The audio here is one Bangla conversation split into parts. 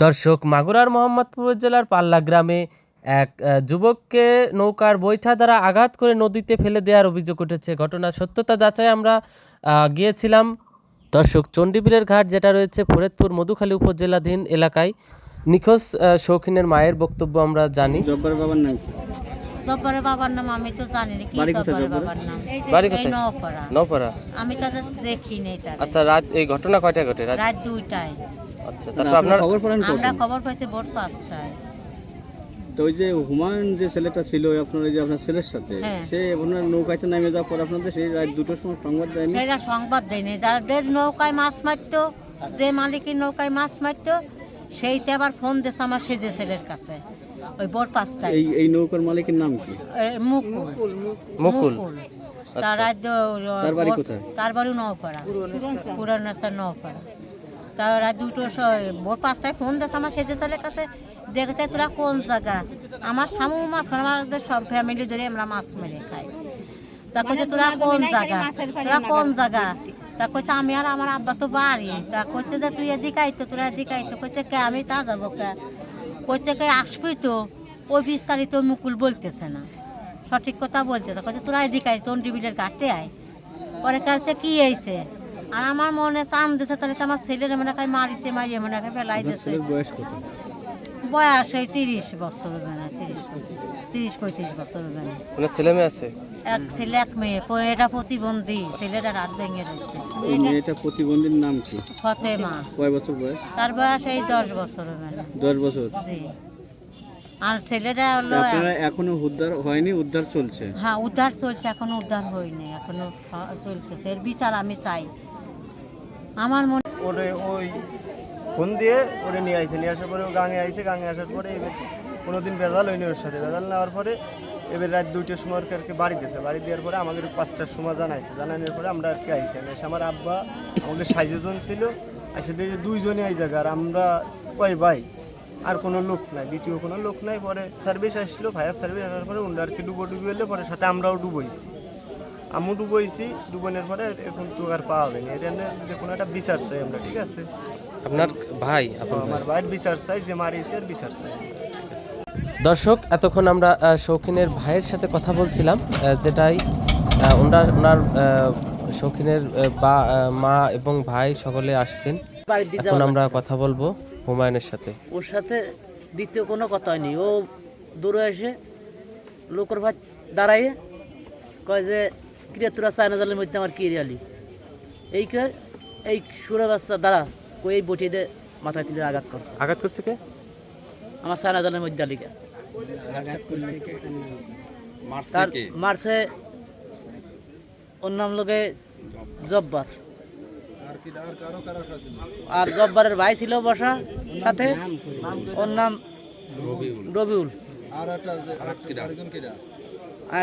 দর্শক মাগুরার মোহাম্মদপুর জেলার পাল্লা গ্রামে এক যুবককে নৌকার বৈঠা দ্বারা আঘাত করে নদীতে ফেলে দেওয়ার অভিযোগ উঠেছে। ঘটনার সত্যতা যাচাই আমরা গিয়েছিলাম। দর্শক চণ্ডীবিলের ঘাট যেটা রয়েছে ফরিদপুর মধুখালী উপজেলাধীন এলাকায়। নিখোঁজ শৌখিনের মায়ের বক্তব্য আমরা জানি। জব্বার বাবার নাম জব্বরের বাবার নাম আমি তো জানি না। কি জব্বরের? বাবার নাম? বাড়ি কোথায়? নওপাড়া। নৌপাড়া আমি তাদের দেখি নেই তাদের। আচ্ছা রাত এই ঘটনা কয়টা ঘটে? রাত রাত দুইটায়। আচ্ছা তারপর আপনার খবর পান আমরা খবর পাইছি ভোর পাঁচটায়। তো ওই যে হুমায়ুন যে ছেলেটা ছিল আপনার ওই যে আপনার ছেলের সাথে হ্যাঁ। সে আপনার নৌকাতে নামে যাওয়ার পর আপনাদের সেই রাত দুটোর সময় সংবাদ দেয়নি? সেটা সংবাদ দেয়নি। যাদের নৌকায় মাছ মারতো যে মালিকের নৌকায় মাছ মারতো সেইটা আবার ফোন দিয়েছে আমার সেজে ছেলের কাছে ওই পাঁচটায়। এই এই নৌকার মালিকের নাম কি? মুকুল। মুকুল তার বাড়ি কোথায়? তার বাড়ি নৌপাড়া পুরানো স্যার তার রাত দুটো ভোর পাঁচটায় ফোন দিয়েছে আমার সেজে ছেলের কাছে দেখতে তোরা কোন জায়গা? আমার স্বামী মাছ আমাদের সব ফ্যামিলি ধরে আমরা মাছ মেরে খাই। তা কইছে তোরা কোন জায়গা? তোরা কোন জায়গা? তা কইছে আমি আর আমার আব্বা তো বাড়ি। তা কইছে যে তুই এদিকে আইতো তোরা এদিকে আইতো কইছে কে আমি তা যাব কে? কইছে কে আসবি তো। ওই বিস্তারিত মুকুল বলতেছে না। সঠিক কথা বলছে তো কইছে তোরা এদিকে আয় চন্ডীবিলের ঘাটে আয়। পরে কাছে কি হয়েছে আর আমার মনে চান দিছে তাহলে তো আমার ছেলের মনে হয় মারিছে মারিয়ে মনে হয় ফেলাই দিছে। বয়স কত? বয়স এই তিরিশ বছর হবে না তিরিশ তিরিশ পঁয়ত্রিশ বছর হবে ওনার ছেলে মেয়ে আছে? এক ছেলে এক মেয়ে এটা প্রতিবন্ধী ছেলেটা রাত ভেঙে রয়েছে। মেয়েটা প্রতিবন্ধীর নাম কি? ফতেমা। কয় বছর বয়স? তার বয়স এই দশ বছর হবে দশ বছর? জি। আর ছেলেটা হলো আপনারা এখনও উদ্ধার হয়নি উদ্ধার চলছে? হ্যাঁ উদ্ধার চলছে এখনও উদ্ধার হয়নি এখনও চলতেছে এর বিচার আমি চাই। আমার মনে ওরে ওই ফোন দিয়ে ওরে নিয়ে আইছে, নিয়ে আসার পরে ও গাঙে আইছে, গাঙে আসার পরে এবার কোনোদিন বেজাল হয়নি ওর সাথে। বেজাল নেওয়ার পরে এবার রাত দুইটার সময় আর কি বাড়ি দিয়েছে। বাড়ি দেওয়ার পরে আমাদের পাঁচটার সময় জানাইছে। জানানোর পরে আমরা আর কি আইছি। এসে আমার আব্বা আমাদের সাইজজন ছিল, এসে দেখি যে দুইজনে এই জায়গা আর আমরা কয় ভাই, আর কোনো লোক নাই, দ্বিতীয় কোনো লোক নাই। পরে সার্ভিস আসলো ফায়ার সার্ভিস আসার পরে উন্ডা আর কি ডুবো ডুবি হলে পরে সাথে আমরাও ডুবইছি আমু ডুবইছি ডুবনের পরে এখন তো আর পাওয়া যায়নি এটা নিয়ে যে কোনো একটা বিচার চাই আমরা ঠিক আছে? আপনার ভাই আপনার আমার ভাইয়ের বিচার চাই যে মারিয়েছে আর বিচার চাই। দর্শক এতক্ষণ আমরা শৌখিনের ভাইয়ের সাথে কথা বলছিলাম যেটাই ওনার ওনার শৌখিনের বা মা এবং ভাই সকলে আসছেন। বাড়ির দিকে এখন আমরা কথা বলব হুমায়ুনের সাথে। ওর সাথে দ্বিতীয় কোনো কথা হয়নি। ও দূরে এসে লোকের ভাই দাঁড়াইয়ে কয় যে কিরে তোরা চায়না জালের মধ্যে আমার কি রিয়ালি? এই এই সুরে বাচ্চা দ্বারা কই এই বটিয়ে দে মাথায় তুলে আঘাত করছে। আঘাত করছে কে? আমার চায়না জালের মধ্যে আলিকা তার মারছে ওর নাম লোকে জব্বার। আর জব্বারের ভাই ছিল বসা সাথে ওর নাম রবিউল।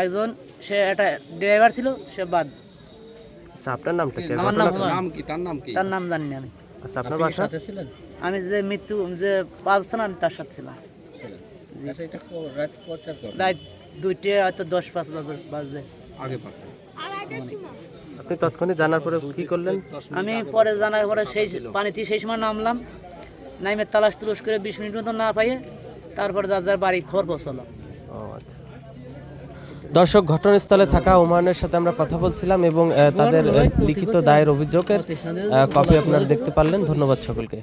একজন সে একটা ড্রাইভার ছিল সে বাদ। আচ্ছা আপনার নামটা কি? আমার নাম হুমায়ুন। তার নাম কি? তার নাম জানি না আমি। আচ্ছা আপনার বাসা? ছিলেন? আমি যে মৃত্যু যে পাঁচ ছিল আমি তার সাথে ছিলাম। রাত দুইটে হয়তো দশ পাঁচ বাজে বাজে। আপনি তৎক্ষণাৎ জানার পরে কি করলেন? আমি পরে জানার পরে সেই পানিতে সেই সময় নামলাম। নাইমে তালাশ তুলস করে বিশ মিনিট মতো না পাইয়ে তারপরে যার যার বাড়ি খবর পৌঁছলাম ও আচ্ছা। দর্শক, ঘটনাস্থলে থাকা ওমানের সাথে আমরা কথা বলছিলাম এবং তাদের লিখিত দায়ের অভিযোগের কপি আপনারা দেখতে পারলেন। ধন্যবাদ সকলকে।